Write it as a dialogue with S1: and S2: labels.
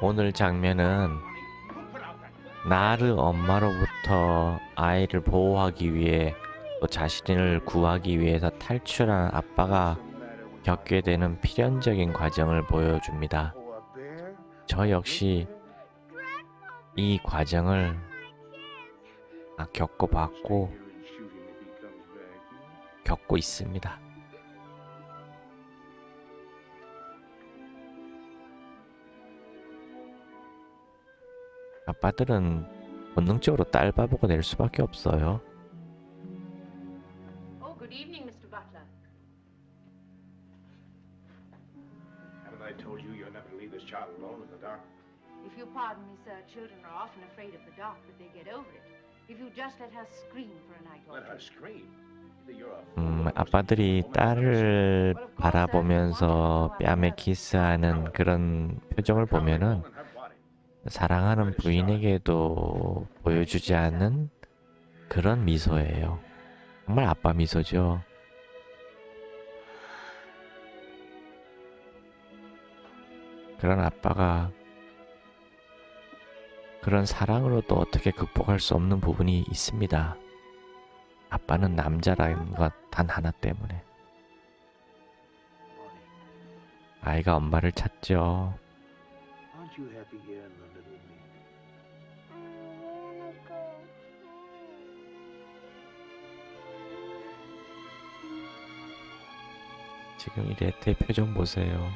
S1: 오늘 장면은 나르 엄마로부터 아이를 보호하기 위해 또 자신을 구하기 위해서 탈출한 아빠가 겪게 되는 필연적인 과정을 보여줍니다. 저 역시 이 과정을 아, 겪어봤고 겪고 있습니다. 아빠들은 본능적으로 딸 바보가 될 수밖에 없어요.
S2: Oh, good evening, Mr. Butler.
S3: Haven't I told you you're never to leave this child alone in the dark?
S2: If you pardon me, sir, children are often afraid of the dark, but they get over it. If you just let her scream for a night or
S3: Let her
S2: two.
S3: scream. You're a
S1: 음. 아빠들이 딸을 바라보면서 뺨에 키스하는 그런 표정을 보면은 사랑하는 부인에게도 보여주지 않는 그런 미소예요. 정말 아빠 미소죠. 그런 아빠가 그런 사랑으로 또 어떻게 극복할 수 없는 부분이 있습니다. 아빠는 남자라는 것 단 하나 때문에 아이가 엄마를 찾죠.
S3: Aren't you happy here in London with me?
S1: 지금 이 레트의 표정 보세요.